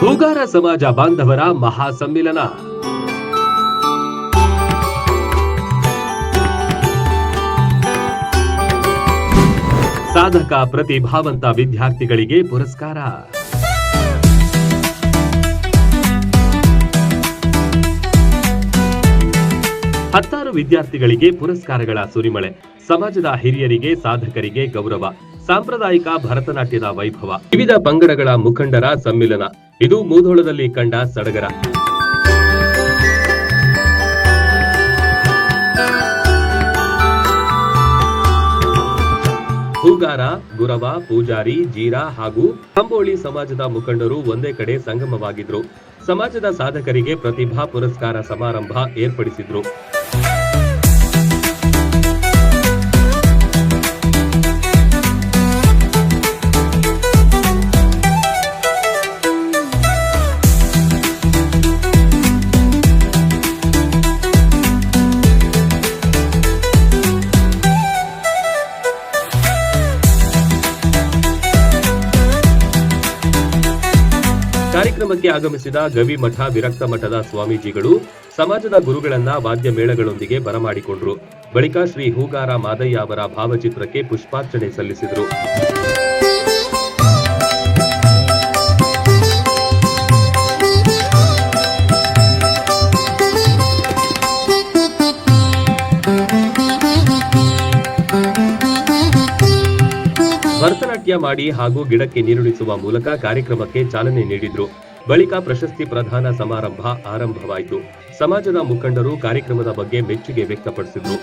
ಹೂಗಾರ ಸಮಾಜ ಬಾಂಧವರ ಮಹಾ ಸಮ್ಮಿಲನ ಸಾಧಕ ಪ್ರತಿಭಾವಂತ ವಿದ್ಯಾರ್ಥಿಗಳಿಗೆ ಪುರಸ್ಕಾರ. ಹತ್ತಾರು ವಿದ್ಯಾರ್ಥಿಗಳಿಗೆ ಪುರಸ್ಕಾರಗಳ ಸುರಿಮಳೆ. ಸಮಾಜದ ಹಿರಿಯರಿಗೆ, ಸಾಧಕರಿಗೆ ಗೌರವ. ಸಾಂಪ್ರದಾಯಿಕ ಭರತನಾಟ್ಯದ ವೈಭವ. ವಿವಿಧ ಪಂಗಡಗಳ ಮುಖಂಡರ ಸಮ್ಮಿಲನ. ಇದು ಮೂಧೋಳದಲ್ಲಿ ಕಂಡ ಸಡಗರ. ಹೂಗಾರ, ಗುರವ, ಪೂಜಾರಿ, ಜೀರಾ ಹಾಗೂ ಕಂಬೋಳಿ ಸಮಾಜದ ಮುಖಂಡರು ಒಂದೇ ಕಡೆ ಸಂಗಮವಾಗಿದ್ರು. ಸಮಾಜದ ಸಾಧಕರಿಗೆ ಪ್ರತಿಭಾ ಪುರಸ್ಕಾರ ಸಮಾರಂಭ ಏರ್ಪಡಿಸಿದ್ರು. ಕಾರ್ಯಕ್ರಮಕ್ಕೆ ಆಗಮಿಸಿದ ಗವಿಮಠ ವಿರಕ್ತ ಮಠದ ಸ್ವಾಮೀಜಿಗಳು ಸಮಾಜದ ಗುರುಗಳನ್ನ ವಾದ್ಯ ಮೇಳಗಳೊಂದಿಗೆ ಬರಮಾಡಿಕೊಂಡ್ರು. ಬಳಿಕ ಶ್ರೀ ಹೂಗಾರ ಮಾದಯ್ಯ ಅವರ ಭಾವಚಿತ್ರಕ್ಕೆ ಪುಷ್ಪಾರ್ಚನೆ ಸಲ್ಲಿಸಿದರು. ಭರತನಾಟ್ಯ ಮಾಡಿ ಹಾಗೂ ಗಿಡಕ್ಕೆ ನೀರುಣಿಸುವ ಮೂಲಕ ಕಾರ್ಯಕ್ರಮಕ್ಕೆ ಚಾಲನೆ ನೀಡಿದ್ರು. ಬಳಿಕ ಪ್ರಶಸ್ತಿ ಪ್ರದಾನ ಸಮಾರಂಭ ಆರಂಭವಾಯಿತು. ಸಮಾಜದ ಮುಖಂಡರು ಕಾರ್ಯಕ್ರಮದ ಬಗ್ಗೆ ಮೆಚ್ಚುಗೆ ವ್ಯಕ್ತಪಡಿಸಿದ್ರು.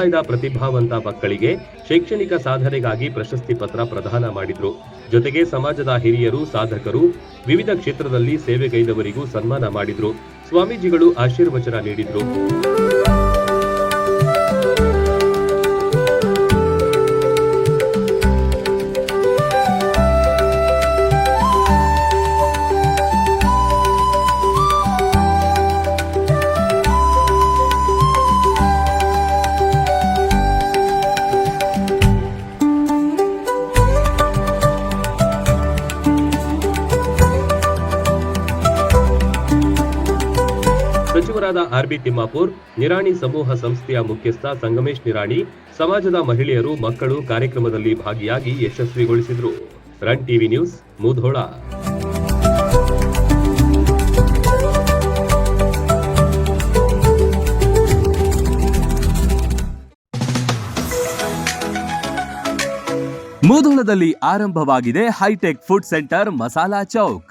ಸಮುದಾಯದ ಪ್ರತಿಭಾವಂತ ಮಕ್ಕಳಿಗೆ ಶೈಕ್ಷಣಿಕ ಸಾಧನೆಗಾಗಿ ಪ್ರಶಸ್ತಿ ಪತ್ರ ಪ್ರದಾನ ಮಾಡಿದ್ರು. ಜೊತೆಗೆ ಸಮಾಜದ ಹಿರಿಯರು, ಸಾಧಕರು ವಿವಿಧ ಕ್ಷೇತ್ರದಲ್ಲಿ ಸೇವೆಗೈದವರಿಗೂ ಸನ್ಮಾನ ಮಾಡಿದ್ರು. ಸ್ವಾಮೀಜಿಗಳು ಆಶೀರ್ವಚನ ನೀಡಿದ್ರು. ಸಚಿವರಾದ ಆರ್ಬಿ ತಿಮ್ಮಾಪುರ್, ನಿರಾಣಿ ಸಮೂಹ ಸಂಸ್ಥೆಯ ಮುಖ್ಯಸ್ಥ ಸಂಗಮೇಶ್ ನಿರಾಣಿ, ಸಮಾಜದ ಮಹಿಳೆಯರು, ಮಕ್ಕಳು ಕಾರ್ಯಕ್ರಮದಲ್ಲಿ ಭಾಗಿಯಾಗಿ ಯಶಸ್ವಿಗೊಳಿಸಿದ್ರು. Run TV news, Mudhol. ಮುಧೋಳದಲ್ಲಿ ಆರಂಭವಾಗಿದೆ high tech food centre Masala Chowk.